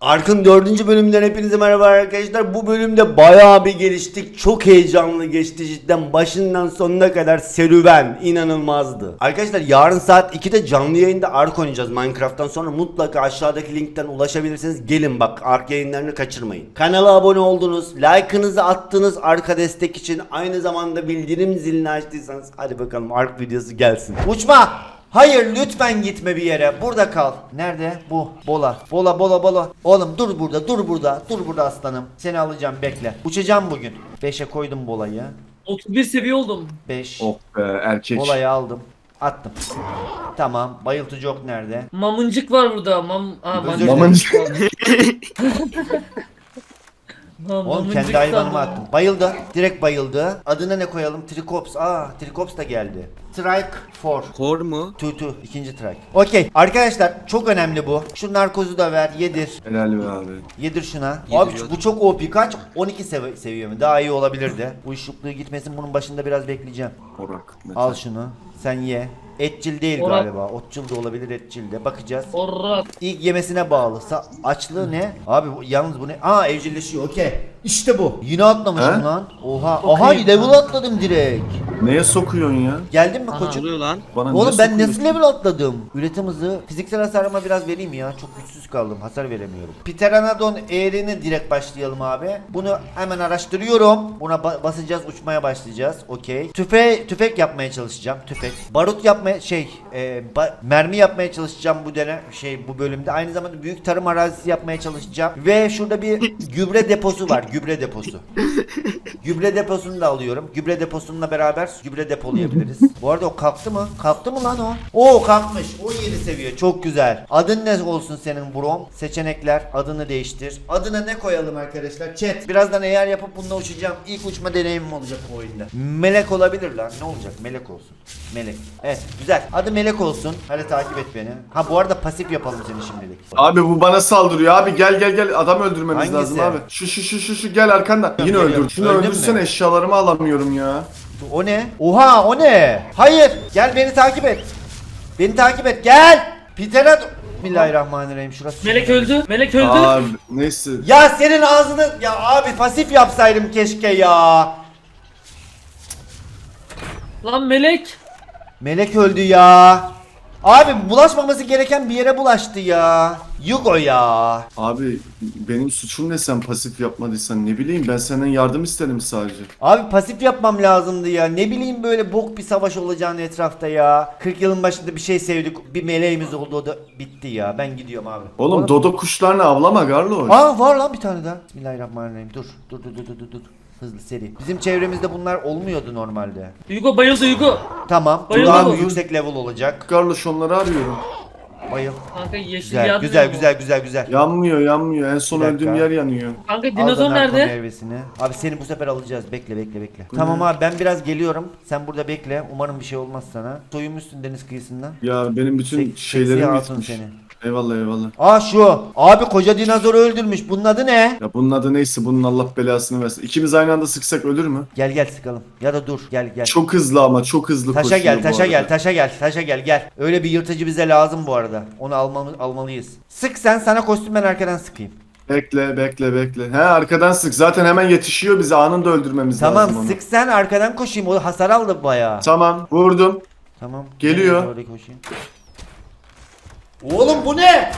Ark'ın dördüncü bölümünden hepinize merhaba arkadaşlar. Bu bölümde bayağı bir geliştik. Çok heyecanlı geçti cidden. Başından sonuna kadar serüven. inanılmazdı. Arkadaşlar yarın saat 2'de canlı yayında Ark oynayacağız Minecraft'tan sonra. Mutlaka aşağıdaki linkten ulaşabilirsiniz. Gelin bak Ark yayınlarını kaçırmayın. Kanala abone oldunuz. Like'ınızı attınız Ark'a destek için. Aynı zamanda bildirim zilini açtıysanız. Hadi bakalım Ark videosu gelsin. Uçma! Hayır lütfen gitme bir yere. Burada kal. Nerede? Bu. Bola. Bola bola bola. Oğlum dur burada dur burada. Dur burada aslanım. Seni alacağım bekle. Uçacağım bugün. 5'e koydum bolayı. 31 seviye oldum. 5. Oh be erkek. Bolayı aldım. Attım. Tamam. Bayıltıcı ok nerede? Mamıncık var burada. Mam Aa, Özür mamıncık. Ha, Oğlum kendi hayvanıma sandım. attım. Bayıldı. Direkt bayıldı. Adına ne koyalım? Trikops. Aa Trikops da geldi. Trike 4. Kor mu? Tutu. ikinci trike. Okey. Arkadaşlar çok önemli bu. Şu narkozu da ver. Yedir. Helal be abi. Yedir şuna. Abi Yediriyorum. bu çok OP kaç? 12 sev seviye mi? Daha iyi olabilirdi. Bu ışıklığı gitmesin bunun başında biraz bekleyeceğim. Orak. Al şunu. Sen ye. Etçil değil Orak. galiba. Otçul da olabilir etçil de. Bakacağız. Orrat. İlk yemesine bağlı. Sa açlığı ne? Abi bu, yalnız bu ne? Aa evcilleşiyor. Okey. İşte bu. Yine atlamışım He? lan. Oha. Çok Aha iyi. level atladım direkt. Neye sokuyorsun ya? Geldin mi Aha. koçum? Oluyor lan. Bana Oğlum ne ben sokuyorsun? nasıl level atladım? Üretim hızı. Fiziksel hasarıma biraz vereyim ya. Çok güçsüz kaldım. Hasar veremiyorum. Pteranodon eğrini direkt başlayalım abi. Bunu hemen araştırıyorum. Buna ba- basacağız. Uçmaya başlayacağız. Okey. Tüfe tüfek yapmaya çalışacağım. Tüfek. Barut yapmaya şey e, ba- mermi yapmaya çalışacağım bu dönem şey bu bölümde. Aynı zamanda büyük tarım arazisi yapmaya çalışacağım. Ve şurada bir gübre deposu var. Gübre deposu. Gübre deposunu da alıyorum. Gübre deposununla beraber gübre depolayabiliriz. Bu arada o kalktı mı? Kalktı mı lan o? Oo kalkmış. 17 seviye. Çok güzel. Adın ne olsun senin brom? Seçenekler. Adını değiştir. Adına ne koyalım arkadaşlar? Chat. Birazdan eğer yapıp bununla uçacağım. İlk uçma deneyimim olacak bu oyunda. Melek olabilir lan. Ne olacak? Melek olsun. Melek. Evet güzel. Adı Melek olsun. Hadi takip et beni. Ha bu arada pasif yapalım seni şimdilik. Abi bu bana saldırıyor abi gel gel gel adam öldürmemiz Hangisi? lazım abi. Şu şu şu şu şu gel arkandan. Yine Geliyorum. öldür. Şunu Öldün öldürsen eşyalarımı alamıyorum ya. O ne? Oha o ne? Hayır. Gel beni takip et. Beni takip et. Gel. Peter'a... Bismillahirrahmanirrahim. Şurası. Melek öldü. Melek öldü. Abi neyse. Ya senin ağzını... Ya abi pasif yapsaydım keşke ya. Lan Melek. Melek öldü ya. Abi bulaşmaması gereken bir yere bulaştı ya. Yugo ya. Abi benim suçum ne sen pasif yapmadıysan ne bileyim ben senden yardım istedim sadece. Abi pasif yapmam lazımdı ya. Ne bileyim böyle bok bir savaş olacağını etrafta ya. 40 yılın başında bir şey sevdik. Bir meleğimiz oldu o da bitti ya. Ben gidiyorum abi. Oğlum dodo kuşlarını avlama Garlo. Aa var lan bir tane daha. Bismillahirrahmanirrahim. Dur. Dur dur dur dur dur. Hızlı seri. Bizim çevremizde bunlar olmuyordu normalde. Hugo bayıldı Hugo. Tamam. Bayıldı Daha mı? yüksek level olacak. Garloş onları arıyorum. Bayıl. Kanka yeşil Güzel yanmıyor güzel mu? güzel güzel güzel. Yanmıyor yanmıyor en son Bir dakika. öldüğüm yer yanıyor. Kanka dinozor nerede? meyvesini. Abi seni bu sefer alacağız. Bekle bekle bekle. Tamam abi ben biraz geliyorum. Sen burada bekle. Umarım bir şey olmaz sana. Soyunmuşsun deniz kıyısından. Ya benim bütün Sek- şeylerim seksi hatun bitmiş. seni. Eyvallah eyvallah. Aa şu. Abi koca dinozoru öldürmüş. Bunun adı ne? Ya bunun adı neyse bunun Allah belasını versin. İkimiz aynı anda sıksak ölür mü? Gel gel sıkalım. Ya da dur. Gel gel. Çok hızlı ama çok hızlı Taşa koşuyor gel, bu taşa arada. gel, taşa gel, taşa gel, gel. Öyle bir yırtıcı bize lazım bu arada. Onu almamız, almalıyız. Sık sen, sana kostüm ben arkadan sıkayım. Bekle bekle bekle. He arkadan sık. Zaten hemen yetişiyor bizi anında öldürmemiz lazım Tamam, onu. sık sen arkadan koşayım. O hasar aldı bayağı. Tamam vurdum. Tamam. Geliyor. Nereye doğru koşayım? Oğlum bu ne?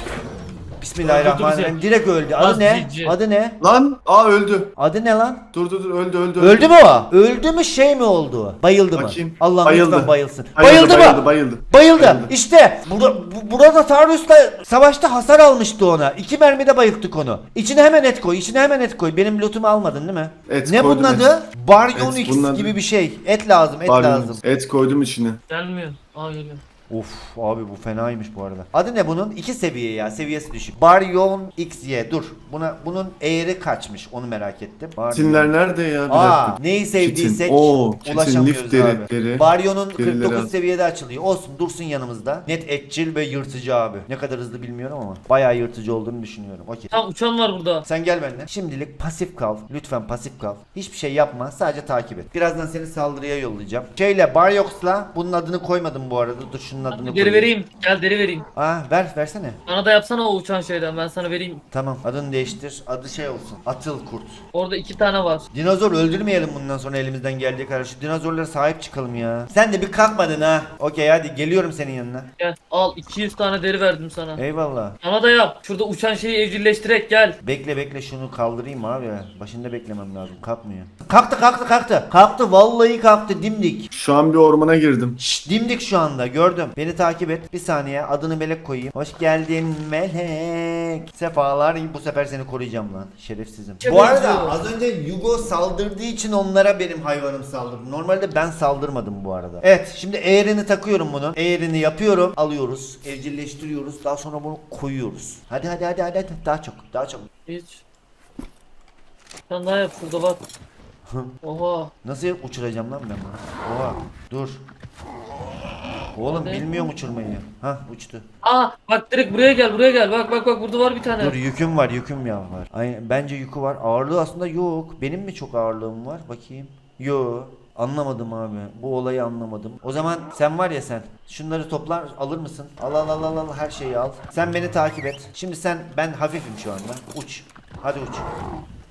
Bismillahirrahmanirrahim. Direkt öldü. Adı ne? Adı ne? Lan aa öldü. Adı ne lan? Dur dur dur öldü öldü. Öldü mü o? Öldü mü şey mi oldu? Bayıldı mı? Bakayım. Allah'ım Bayıldı. lütfen bayılsın. Bayıldı, Bayıldı, bayıldı, mı? bayıldı. Bayıldı. Bayıldı. İşte burada, bu- burada Tarus'la savaşta hasar almıştı ona. İki mermide bayılttık onu. İçine hemen et koy. içine hemen et koy. Benim lootumu almadın değil mi? Et ne koydum, bunun et. adı? Baryon Et, X bunun adı- gibi bir şey. Et lazım, et Pardon, lazım. Et koydum içine. Gelmiyor. Aa geliyor. Of abi bu fenaymış bu arada. Adı ne bunun? İki seviye ya. Seviyesi düşük. Baryon XY. Dur. Buna bunun eğri kaçmış. Onu merak ettim. Baryon. Çitinler nerede ya? Bir Aa, dakika. neyi sevdiysek Çitin. Oo, çitin, ulaşamıyoruz lif deri, abi. deri. Baryon'un Derileri 49 al. seviyede açılıyor. Olsun dursun yanımızda. Net etçil ve yırtıcı abi. Ne kadar hızlı bilmiyorum ama bayağı yırtıcı olduğunu düşünüyorum. Okey. Tamam uçan var burada. Sen gel benimle. Şimdilik pasif kal. Lütfen pasif kal. Hiçbir şey yapma. Sadece takip et. Birazdan seni saldırıya yollayacağım. Şeyle Baryox'la bunun adını koymadım bu arada. Dur şunu şunun adını Deri koyayım. vereyim. Gel deri vereyim. Aa ver versene. Bana da yapsana o uçan şeyden ben sana vereyim. Tamam adını değiştir. Adı şey olsun. Atıl kurt. Orada iki tane var. Dinozor öldürmeyelim bundan sonra elimizden geldiği kadar. Şu dinozorlara sahip çıkalım ya. Sen de bir kalkmadın ha. Okey hadi geliyorum senin yanına. Gel al 200 tane deri verdim sana. Eyvallah. Sana da yap. Şurada uçan şeyi evcilleştirek gel. Bekle bekle şunu kaldırayım abi ya. Başında beklemem lazım. Kalkmıyor. Kalktı kalktı kalktı. Kalktı vallahi kalktı dimdik. Şu an bir ormana girdim. Şşş dimdik şu anda gördüm. Beni takip et. Bir saniye adını Melek koyayım. Hoş geldin Melek. Sefalar bu sefer seni koruyacağım lan. Şerefsizim. Çok Bu arada benziyor. az önce Yugo saldırdığı için onlara benim hayvanım saldırdı. Normalde ben saldırmadım bu arada. Evet şimdi eğerini takıyorum bunun. Eğerini yapıyorum. Alıyoruz. Evcilleştiriyoruz. Daha sonra bunu koyuyoruz. Hadi hadi hadi hadi. hadi. Daha çok. Daha çok. Hiç. Sen daha yap şurada bak. Oha. Nasıl uçuracağım lan ben bunu? Oha dur. Oğlum Hadi. bilmiyorum uçurmayı. Hah uçtu. Aa bak direkt buraya gel buraya gel. Bak bak bak burada var bir tane. Dur yüküm var yüküm ya var. Aynen, bence yükü var. Ağırlığı aslında yok. Benim mi çok ağırlığım var? Bakayım. Yo. Anlamadım abi. Bu olayı anlamadım. O zaman sen var ya sen. Şunları toplar alır mısın? Al al al al al her şeyi al. Sen beni takip et. Şimdi sen ben hafifim şu anda. Uç. Hadi uç.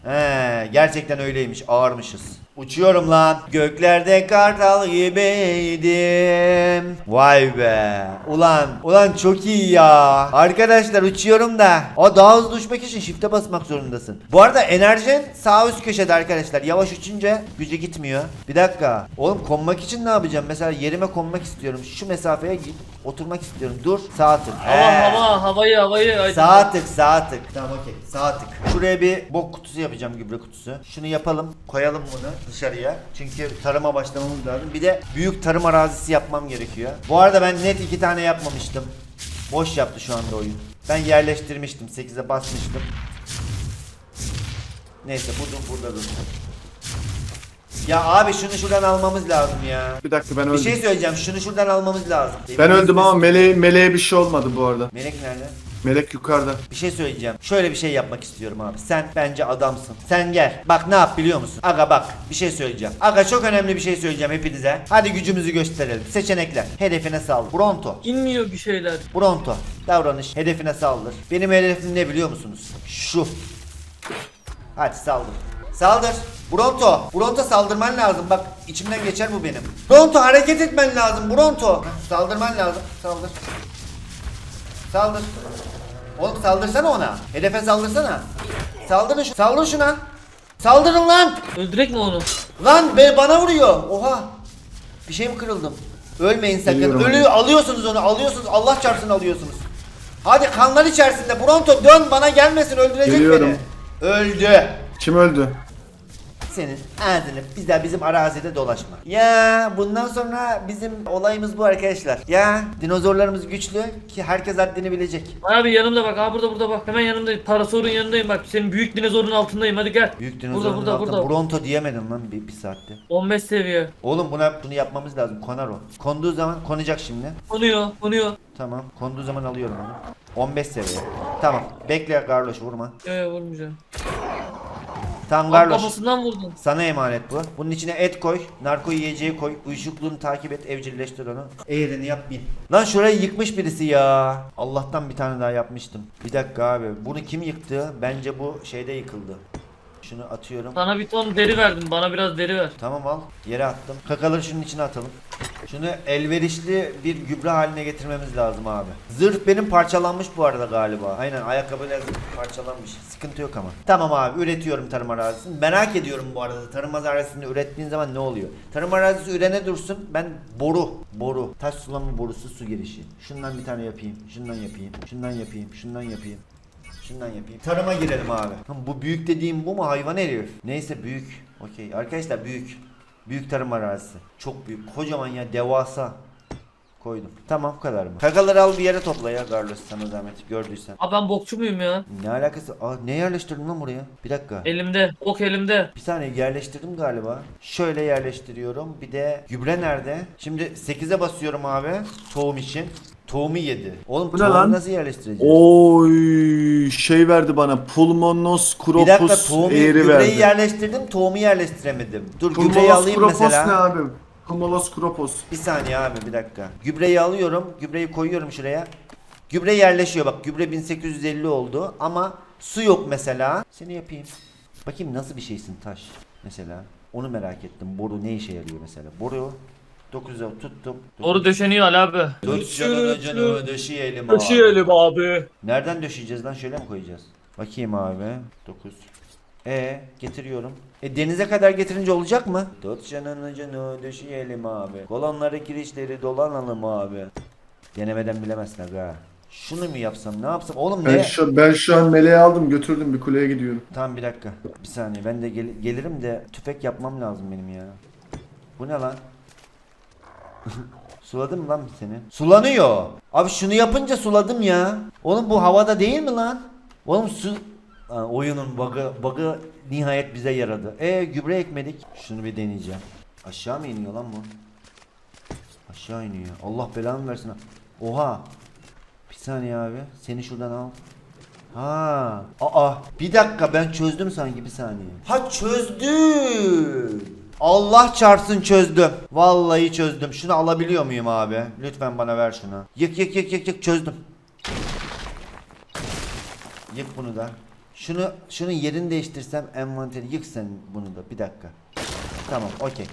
He, gerçekten öyleymiş. Ağırmışız. Uçuyorum lan. Göklerde kartal gibiydim. Vay be. Ulan, ulan çok iyi ya. Arkadaşlar uçuyorum da. O daha hızlı uçmak için shift'e basmak zorundasın. Bu arada enerjin sağ üst köşede arkadaşlar. Yavaş uçunca gücü gitmiyor. Bir dakika. Oğlum konmak için ne yapacağım? Mesela yerime konmak istiyorum. Şu mesafeye git. Oturmak istiyorum. Dur. Sağ tık. Hava He. hava havayı havayı. Ay, Sağ tık sağ tık. Tamam okey sağ tık. Şuraya bir bok kutusu yapacağım gübre kutusu. Şunu yapalım koyalım bunu dışarıya. Çünkü tarıma başlamamız lazım. Bir de büyük tarım arazisi yapmam gerekiyor. Bu arada ben net iki tane yapmamıştım. Boş yaptı şu anda oyun. Ben yerleştirmiştim 8'e basmıştım. Neyse bu burada dur. Ya abi şunu şuradan almamız lazım ya. Bir dakika ben Bir öldüm. şey söyleyeceğim şunu şuradan almamız lazım. Ben öldüm ama meleğe, meleğe bir şey olmadı bu arada. Melek nerede? Melek yukarıda. Bir şey söyleyeceğim. Şöyle bir şey yapmak istiyorum abi. Sen bence adamsın. Sen gel. Bak ne yap biliyor musun? Aga bak bir şey söyleyeceğim. Aga çok önemli bir şey söyleyeceğim hepinize. Hadi gücümüzü gösterelim. Seçenekler. Hedefine saldır. Bronto. İnmiyor bir şeyler. Bronto. Davranış. Hedefine saldır. Benim hedefim ne biliyor musunuz? Şu. Hadi saldır. Saldır. Bronto. Bronto saldırman lazım. Bak içimden geçer bu benim. Bronto hareket etmen lazım. Bronto. Saldırman lazım. Saldır. Saldır. Oğlum saldırsana ona. Hedefe saldırsana. Saldırın şu. Saldır şuna. Saldırın lan. Öldürek mi onu? Lan be bana vuruyor. Oha. Bir şey mi kırıldım? Ölmeyin sakın. Geliyorum. Ölüyor alıyorsunuz onu. Alıyorsunuz. Allah çarpsın alıyorsunuz. Hadi kanlar içerisinde. Bronto dön bana gelmesin öldürecek Geliyorum. beni. Öldü. Kim öldü? Senin ağzını bir daha bizim arazide dolaşma. Ya bundan sonra bizim olayımız bu arkadaşlar. Ya dinozorlarımız güçlü ki herkes haddini bilecek. Abi yanımda bak. Abi burada burada bak. Hemen yanımdayım. Parasorun yanındayım bak. Senin büyük dinozorun altındayım. Hadi gel. Büyük Burada dinozorun burada altında burada. Bronto diyemedim lan bir, bir saatte. 15 seviye. Oğlum buna bunu yapmamız lazım. Konar o. Konduğu zaman konacak şimdi. Konuyor konuyor. Tamam. Konduğu zaman alıyorum onu. 15 seviye. Tamam. Bekle Garloş vurma. Ee vurmayacağım. Tamam Abi Garloş. kafasından vurdun. Sana emanet bu. Bunun içine et koy, narko yiyeceği koy, uyuşukluğunu takip et, evcilleştir onu. Eğrini yap bin. Lan şurayı yıkmış birisi ya. Allah'tan bir tane daha yapmıştım. Bir dakika abi. Bunu kim yıktı? Bence bu şeyde yıkıldı. Şunu atıyorum. Sana bir ton deri verdim. Bana biraz deri ver. Tamam al. Yere attım. Kakaları şunun içine atalım. Şunu elverişli bir gübre haline getirmemiz lazım abi. Zırh benim parçalanmış bu arada galiba. Aynen ayakkabılar zırh parçalanmış. Sıkıntı yok ama. Tamam abi üretiyorum tarım arazisini. Merak ediyorum bu arada tarım arazisini ürettiğin zaman ne oluyor? Tarım arazisi ürene dursun. Ben boru, boru, taş sulama borusu su girişi. Şundan bir tane yapayım. Şundan yapayım. Şundan yapayım. Şundan yapayım. Şundan yapayım. Tarıma girelim abi. Bu büyük dediğim bu mu hayvan herif? Neyse büyük. Okey. Arkadaşlar büyük. Büyük tarım arazisi. Çok büyük. Kocaman ya devasa. Koydum. Tamam bu kadar mı? Kagaları al bir yere topla ya Carlos sana zahmet gördüysen. Abi ben bokçu muyum ya? Ne alakası? Aa, ne yerleştirdin lan buraya? Bir dakika. Elimde. Ok elimde. Bir saniye yerleştirdim galiba. Şöyle yerleştiriyorum. Bir de gübre nerede? Şimdi 8'e basıyorum abi. Tohum için. Tohumu yedi. Oğlum Bu ne tohumu lan? nasıl yerleştireceğiz? Oy şey verdi bana. Pulmonos Bir dakika Kropus tohumu eğri gübreyi verdi. yerleştirdim tohumu yerleştiremedim. Dur gübreyi Pulmonos alayım Kropus mesela. ne abi? Kumolos Kropos. Bir saniye abi bir dakika. Gübreyi alıyorum. Gübreyi koyuyorum şuraya. Gübre yerleşiyor bak. Gübre 1850 oldu ama su yok mesela. Seni yapayım. Bakayım nasıl bir şeysin taş mesela. Onu merak ettim. Boru ne işe yarıyor mesela? Boru 9'a tuttum. Doğru döşeniyor Ali abi. Dört canını canımı döşeyelim abi. Döşeyelim abi. Nereden döşeyeceğiz lan? Şöyle mi koyacağız? Bakayım abi. 9. E getiriyorum. E denize kadar getirince olacak mı? Tut canını canı döşeyelim abi. Kolonları girişleri dolanalım abi. Denemeden bilemezsin aga. Şunu mu yapsam ne yapsam? Oğlum Ben ne? şu, ben şu an meleği aldım götürdüm bir kuleye gidiyorum. Tamam bir dakika. Bir saniye ben de gel- gelirim de tüfek yapmam lazım benim ya. Bu ne lan? Suladım lan seni? Sulanıyor. Abi şunu yapınca suladım ya. Oğlum bu havada değil mi lan? Oğlum su... Ha, oyunun bug'ı, bug'ı nihayet bize yaradı. E gübre ekmedik. Şunu bir deneyeceğim. Aşağı mı iniyor lan bu? Aşağı iniyor. Allah belanı versin. Oha. Bir saniye abi. Seni şuradan al. Ha. Aa. Bir dakika ben çözdüm sanki bir saniye. Ha çözdüm. Allah çarpsın çözdüm. Vallahi çözdüm. Şunu alabiliyor muyum abi? Lütfen bana ver şunu. Yık yık yık yık yık çözdüm. Yık bunu da. Şunu şunun yerini değiştirsem envanteri yık sen bunu da. Bir dakika. Tamam okey.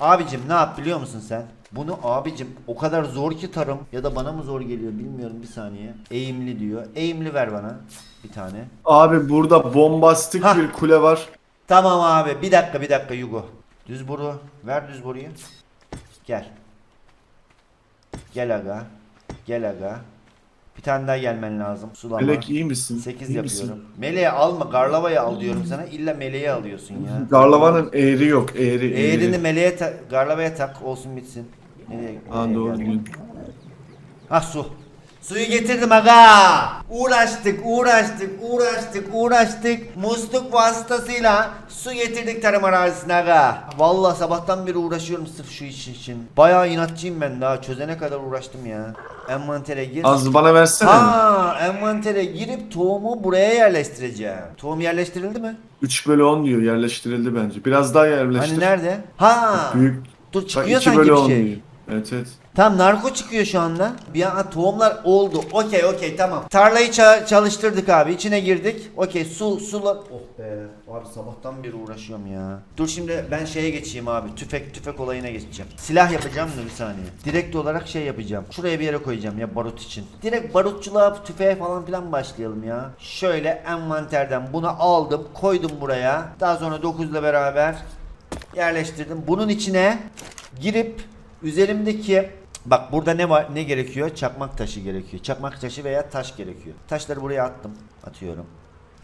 Abicim ne yap biliyor musun sen? Bunu abicim o kadar zor ki tarım ya da bana mı zor geliyor bilmiyorum bir saniye. Eğimli diyor. Eğimli ver bana bir tane. Abi burada bombastik Hah. bir kule var. Tamam abi bir dakika bir dakika Yugo. Düz boru ver düz boruyu. Gel. Gel aga. Gel aga. Bir tane daha gelmen lazım. Sulama. Melek iyi misin? 8 İyi yapıyorum. misin? Meleği alma, garlavayı al diyorum sana. İlla meleği alıyorsun ya. Garlavanın eğri yok eğri eğri. Eğrini meleğe tak, garlavaya tak olsun bitsin. Nereye, nereye doğru. Ha su. Suyu getirdim aga. Uğraştık, uğraştık, uğraştık, uğraştık. Musluk vasıtasıyla su getirdik tarım arazisine aga. Vallahi sabahtan beri uğraşıyorum sırf şu iş için. Bayağı inatçıyım ben daha çözene kadar uğraştım ya. Envantere gir. Az bana versene. Ha, envantere girip tohumu buraya yerleştireceğim. Tohum yerleştirildi mi? 3 bölü 10 diyor yerleştirildi bence. Biraz daha yerleştir. Hani nerede? Ha. Büyük. Dur çıkıyor 2 sanki bölü bir 10 şey. diyor. Evet evet. Tam narko çıkıyor şu anda. Bir an tohumlar oldu. Okey okey tamam. Tarlayı ça- çalıştırdık abi. İçine girdik. Okey su sular. Oh be. Abi sabahtan beri uğraşıyorum ya. Dur şimdi ben şeye geçeyim abi. Tüfek tüfek olayına geçeceğim. Silah yapacağım da bir saniye. Direkt olarak şey yapacağım. Şuraya bir yere koyacağım ya barut için. Direkt barutçuluğa tüfeğe falan filan başlayalım ya. Şöyle envanterden bunu aldım. Koydum buraya. Daha sonra 9 ile beraber yerleştirdim. Bunun içine girip üzerimdeki bak burada ne var ne gerekiyor? Çakmak taşı gerekiyor. Çakmak taşı veya taş gerekiyor. Taşları buraya attım. Atıyorum.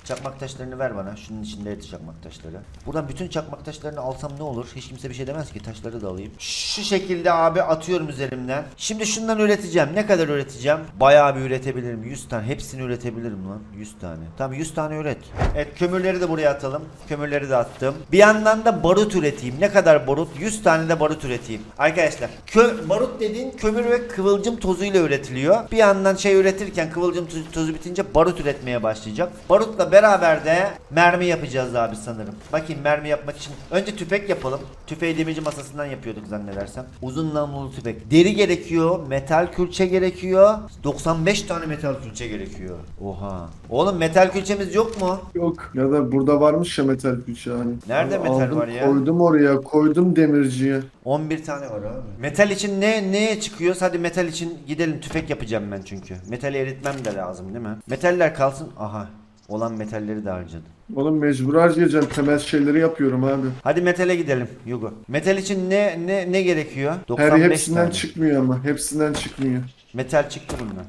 Çakmak taşlarını ver bana. Şunun içindeydi çakmak taşları. Buradan bütün çakmak taşlarını alsam ne olur? Hiç kimse bir şey demez ki. Taşları da alayım. Şu şekilde abi atıyorum üzerimden. Şimdi şundan üreteceğim. Ne kadar üreteceğim? Bayağı bir üretebilirim. 100 tane. Hepsini üretebilirim lan. 100 tane. Tamam 100 tane üret. Evet kömürleri de buraya atalım. Kömürleri de attım. Bir yandan da barut üreteyim. Ne kadar barut? 100 tane de barut üreteyim. Arkadaşlar kö barut dediğin kömür ve kıvılcım tozuyla üretiliyor. Bir yandan şey üretirken kıvılcım tozu, bitince barut üretmeye başlayacak. Barutla beraber de mermi yapacağız abi sanırım. Bakayım mermi yapmak için önce tüfek yapalım. Tüfeği demirci masasından yapıyorduk zannedersem. Uzun namlulu tüfek. Deri gerekiyor, metal külçe gerekiyor. 95 tane metal külçe gerekiyor. Oha. Oğlum metal külçemiz yok mu? Yok. Ya da burada varmış ya metal külçe hani. Nerede Abi metal aldım, var ya? Koydum oraya. Koydum demirciye. 11 tane var abi. Metal için ne neye çıkıyoruz? Hadi metal için gidelim. Tüfek yapacağım ben çünkü. Metali eritmem de lazım değil mi? Metaller kalsın. Aha. Olan metalleri de harcadım. Oğlum mecbur harcayacağım. Temel şeyleri yapıyorum abi. Hadi metale gidelim Yugo. Metal için ne ne ne gerekiyor? Her 95 hepsinden tane. çıkmıyor ama. Hepsinden çıkmıyor. Metal çıktı bundan.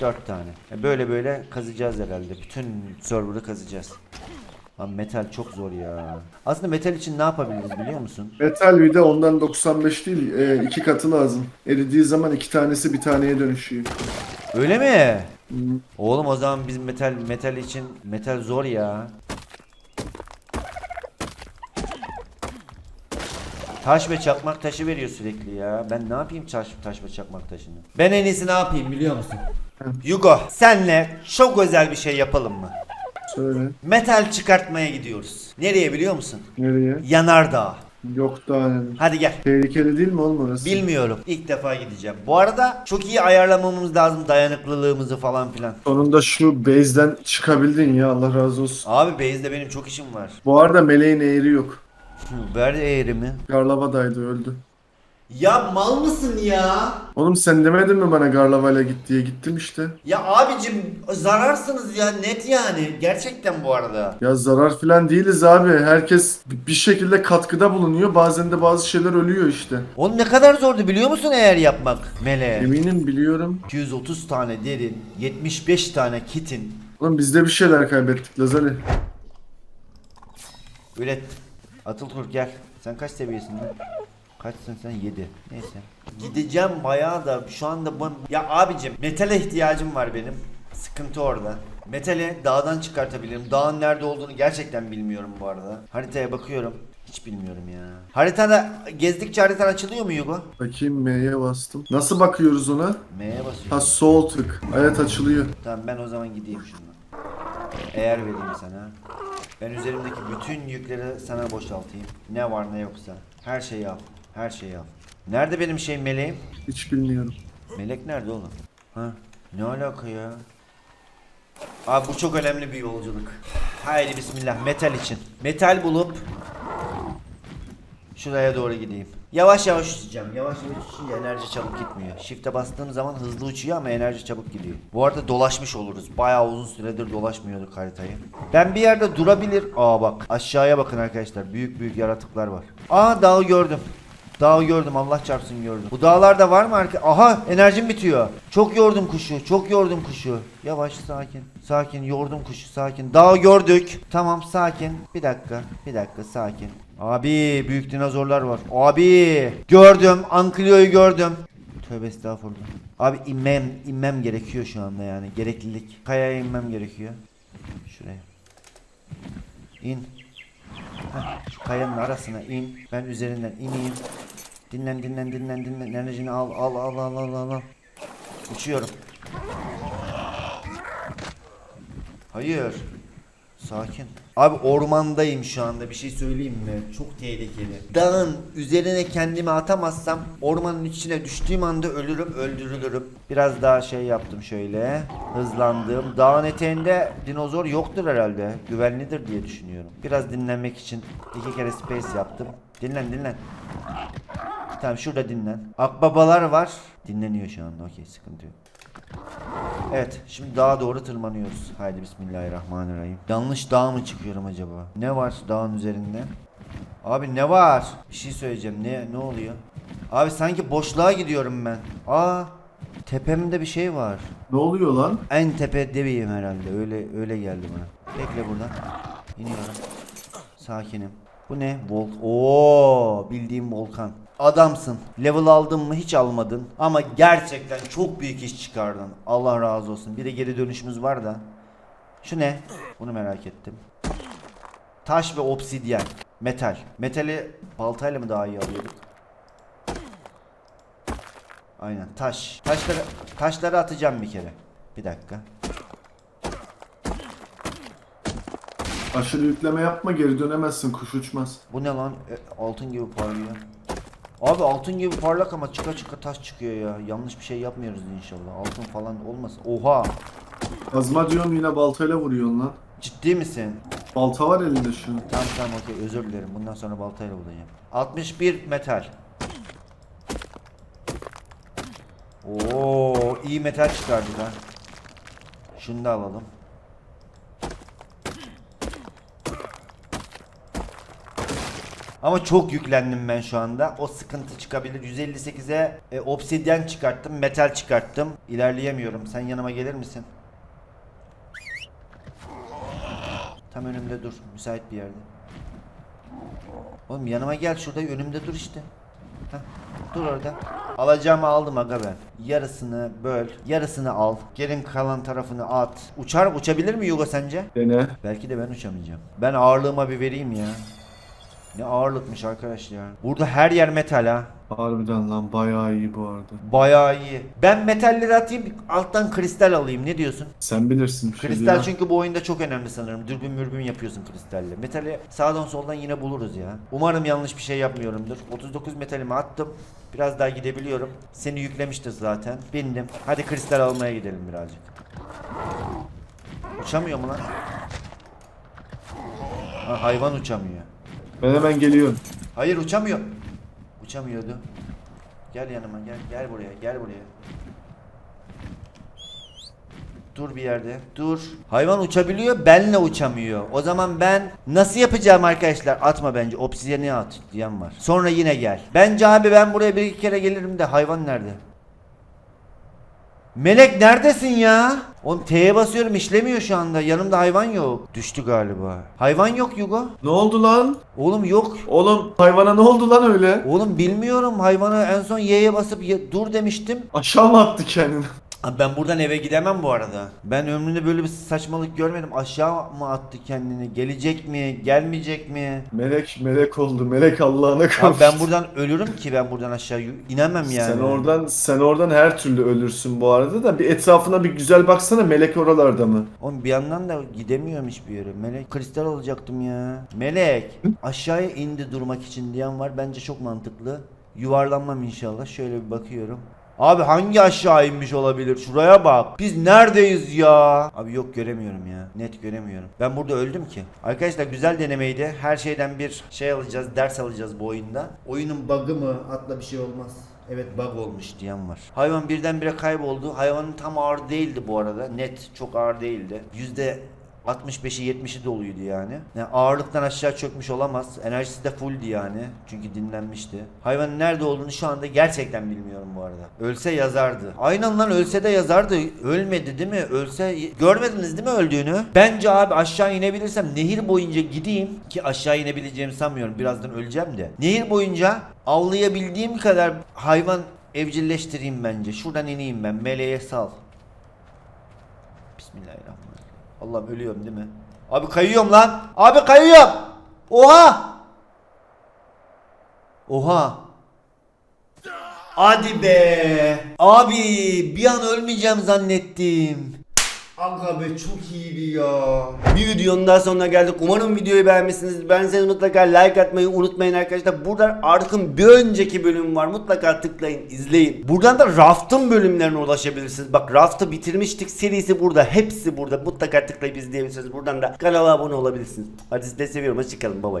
4 tane. E böyle böyle kazacağız herhalde. Bütün server'ı kazacağız. Lan metal çok zor ya. Aslında metal için ne yapabiliriz biliyor musun? Metal bir de ondan 95 değil. e, iki katı lazım. Eridiği zaman iki tanesi bir taneye dönüşüyor. Öyle mi? Oğlum o zaman biz metal metal için metal zor ya. Taş ve çakmak taşı veriyor sürekli ya. Ben ne yapayım taş, taş ve çakmak taşını? Ben en iyisi ne yapayım biliyor musun? Yugo senle çok özel bir şey yapalım mı? Söyle. Metal çıkartmaya gidiyoruz. Nereye biliyor musun? Nereye? Yanardağ. Yok daha henüz. Hadi gel. Tehlikeli değil mi oğlum orası? Bilmiyorum. İlk defa gideceğim. Bu arada çok iyi ayarlamamız lazım dayanıklılığımızı falan filan. Sonunda şu base'den çıkabildin ya Allah razı olsun. Abi base'de benim çok işim var. Bu arada meleğin eğri yok. Ver eğrimi. Garlava'daydı öldü. Ya mal mısın ya? Oğlum sen demedin mi bana Garlava'yla git diye gittim işte. Ya abicim zararsınız ya net yani. Gerçekten bu arada. Ya zarar filan değiliz abi. Herkes bir şekilde katkıda bulunuyor. Bazen de bazı şeyler ölüyor işte. Oğlum ne kadar zordu biliyor musun eğer yapmak mele? Eminim biliyorum. 230 tane derin, 75 tane kitin. Oğlum biz de bir şeyler kaybettik Lazali. Üret. Atıltur gel. Sen kaç seviyesin lan? Kaçsın sen? 7. Neyse. Gideceğim bayağı da şu anda bu... Ya abicim metale ihtiyacım var benim. Sıkıntı orada. Metali dağdan çıkartabilirim. Dağın nerede olduğunu gerçekten bilmiyorum bu arada. Haritaya bakıyorum. Hiç bilmiyorum ya. Haritada gezdikçe haritan açılıyor mu Yugo? Bakayım M'ye bastım. Nasıl bakıyoruz ona? M'ye basıyorum. Ha sol tık. Evet açılıyor. Tamam ben o zaman gideyim şunu. Eğer vereyim sana. Ben üzerimdeki bütün yükleri sana boşaltayım. Ne var ne yoksa. Her şeyi al. Her şeyi al. Nerede benim şey meleğim? Hiç bilmiyorum. Melek nerede oğlum? Ha? Ne alaka ya? Abi bu çok önemli bir yolculuk. Haydi bismillah metal için. Metal bulup şuraya doğru gideyim. Yavaş yavaş uçacağım. Yavaş yavaş uçunca enerji çabuk gitmiyor. Shift'e bastığım zaman hızlı uçuyor ama enerji çabuk gidiyor. Bu arada dolaşmış oluruz. Bayağı uzun süredir dolaşmıyorduk haritayı. Ben bir yerde durabilir. Aa bak aşağıya bakın arkadaşlar. Büyük büyük yaratıklar var. Aa dağı gördüm. Dağı gördüm Allah çarpsın gördüm. Bu dağlarda var mı arka? Aha enerjim bitiyor. Çok yordum kuşu. Çok yordum kuşu. Yavaş sakin. Sakin yordum kuşu sakin. Dağı gördük. Tamam sakin. Bir dakika. Bir dakika sakin. Abi büyük dinozorlar var. Abi gördüm. Anklio'yu gördüm. Tövbe estağfurullah. Abi inmem inmem gerekiyor şu anda yani. Gereklilik. Kayaya inmem gerekiyor. Şuraya. İn. Heh, şu kayanın arasına in. Ben üzerinden ineyim. Dinlen dinlen dinlen dinlen. Enerjini al al al al al al. al. Uçuyorum. Hayır. Sakin. Abi ormandayım şu anda bir şey söyleyeyim mi? Çok tehlikeli. Dağın üzerine kendimi atamazsam ormanın içine düştüğüm anda ölürüm öldürülürüm. Biraz daha şey yaptım şöyle. Hızlandım. Dağın eteğinde dinozor yoktur herhalde. Güvenlidir diye düşünüyorum. Biraz dinlenmek için iki kere space yaptım. Dinlen dinlen. Tamam şurada dinlen. Akbabalar var. Dinleniyor şu anda. Okey sıkıntı yok. Evet, şimdi dağa doğru tırmanıyoruz. Haydi bismillahirrahmanirrahim. Yanlış dağ mı çıkıyorum acaba? Ne var dağın üzerinde? Abi ne var? Bir şey söyleyeceğim. Ne ne oluyor? Abi sanki boşluğa gidiyorum ben. Aa, tepemde bir şey var. Ne oluyor lan? En tepe deveyim herhalde. Öyle öyle geldi bana. Bekle buradan. İniyorum. Sakinim. Bu ne? Vol Oo, bildiğim volkan. Adamsın. Level aldın mı hiç almadın. Ama gerçekten çok büyük iş çıkardın. Allah razı olsun. Bir de geri dönüşümüz var da. Şu ne? Bunu merak ettim. Taş ve obsidyen. Metal. Metali baltayla mı daha iyi alıyorduk? Aynen taş. Taşları taşları atacağım bir kere. Bir dakika. Aşırı yükleme yapma geri dönemezsin kuş uçmaz. Bu ne lan? E, altın gibi parlıyor. Abi altın gibi parlak ama çıka çıka taş çıkıyor ya. Yanlış bir şey yapmıyoruz inşallah. Altın falan olmasın. Oha. Kazma diyorum yine baltayla vuruyorsun lan. Ciddi misin? Balta var elinde şu. an. Tamam tamam okey özür dilerim. Bundan sonra baltayla bulacağım. 61 metal. Oo iyi metal çıkardık ha. Şunu da alalım. Ama çok yüklendim ben şu anda. O sıkıntı çıkabilir. 158'e e, obsidyen çıkarttım, metal çıkarttım. İlerleyemiyorum. Sen yanıma gelir misin? Tam önümde dur. Müsait bir yerde. Oğlum yanıma gel şurada önümde dur işte. Heh, dur orada. Alacağımı aldım aga ben. Yarısını böl. Yarısını al. Gelin kalan tarafını at. Uçar uçabilir mi Yugo sence? Dene. Belki de ben uçamayacağım. Ben ağırlığıma bir vereyim ya. Ne ağırlıkmış arkadaş ya. Burada her yer metal ha. Harbiden lan bayağı iyi bu arada. Bayağı iyi. Ben metalleri atayım alttan kristal alayım ne diyorsun? Sen bilirsin şey Kristal ya. çünkü bu oyunda çok önemli sanırım. Dürbün mürbün yapıyorsun kristalle. Metali sağdan soldan yine buluruz ya. Umarım yanlış bir şey yapmıyorumdur. 39 metalimi attım. Biraz daha gidebiliyorum. Seni yüklemiştir zaten. Bindim. Hadi kristal almaya gidelim birazcık. Uçamıyor mu lan? Ha, hayvan uçamıyor. Ben hemen geliyorum. Hayır uçamıyor. Uçamıyordu. Gel yanıma gel. Gel buraya. Gel buraya. Dur bir yerde. Dur. Hayvan uçabiliyor. Benle uçamıyor. O zaman ben nasıl yapacağım arkadaşlar? Atma bence. Obsidiyeni at diyen var. Sonra yine gel. Bence abi ben buraya bir iki kere gelirim de hayvan nerede? Melek neredesin ya? Oğlum T'ye basıyorum işlemiyor şu anda. Yanımda hayvan yok. Düştü galiba. Hayvan yok Yugo. Ne oldu lan? Oğlum yok. Oğlum hayvana ne oldu lan öyle? Oğlum bilmiyorum hayvana en son Y'ye basıp ye- dur demiştim. Aşağı mı attı kendini? Abi ben buradan eve gidemem bu arada. Ben ömrümde böyle bir saçmalık görmedim. Aşağı mı attı kendini? Gelecek mi? Gelmeyecek mi? Melek melek oldu. Melek Allah'ına Abi kavuştu. ben buradan ölürüm ki ben buradan aşağı inemem yani. Sen oradan sen oradan her türlü ölürsün bu arada da bir etrafına bir güzel baksana melek oralarda mı? Oğlum bir yandan da gidemiyorum hiçbir yere. Melek kristal olacaktım ya. Melek aşağıya indi durmak için diyen var. Bence çok mantıklı. Yuvarlanmam inşallah. Şöyle bir bakıyorum. Abi hangi aşağı inmiş olabilir? Şuraya bak. Biz neredeyiz ya? Abi yok göremiyorum ya. Net göremiyorum. Ben burada öldüm ki. Arkadaşlar güzel denemeydi. Her şeyden bir şey alacağız, ders alacağız bu oyunda. Oyunun bug'ı mı? Atla bir şey olmaz. Evet bug olmuş diyen var. Hayvan birdenbire kayboldu. Hayvanın tam ağır değildi bu arada. Net çok ağır değildi. Yüzde 65'i 70'i doluydu yani. yani. Ağırlıktan aşağı çökmüş olamaz. Enerjisi de fulldü yani. Çünkü dinlenmişti. Hayvanın nerede olduğunu şu anda gerçekten bilmiyorum bu arada. Ölse yazardı. Aynen lan ölse de yazardı. Ölmedi değil mi? Ölse görmediniz değil mi öldüğünü? Bence abi aşağı inebilirsem nehir boyunca gideyim ki aşağı inebileceğimi sanmıyorum. Birazdan öleceğim de. Nehir boyunca avlayabildiğim kadar hayvan evcilleştireyim bence. Şuradan ineyim ben. Meleğe sal. Bismillahirrahmanirrahim. Allah'ım ölüyorum değil mi? Abi kayıyorum lan. Abi kayıyorum. Oha. Oha. Hadi be. Abi bir an ölmeyeceğim zannettim. Aga be çok iyiydi ya. Bir videonun daha sonuna geldik. Umarım videoyu beğenmişsinizdir. Beğenseniz mutlaka like atmayı unutmayın arkadaşlar. Burada Ark'ın bir önceki bölümü var. Mutlaka tıklayın, izleyin. Buradan da Raft'ın bölümlerine ulaşabilirsiniz. Bak Raft'ı bitirmiştik. Serisi burada. Hepsi burada. Mutlaka tıklayıp izleyebilirsiniz. Buradan da kanala abone olabilirsiniz. Hadi sizi seviyorum. Hoşçakalın. Bye bye.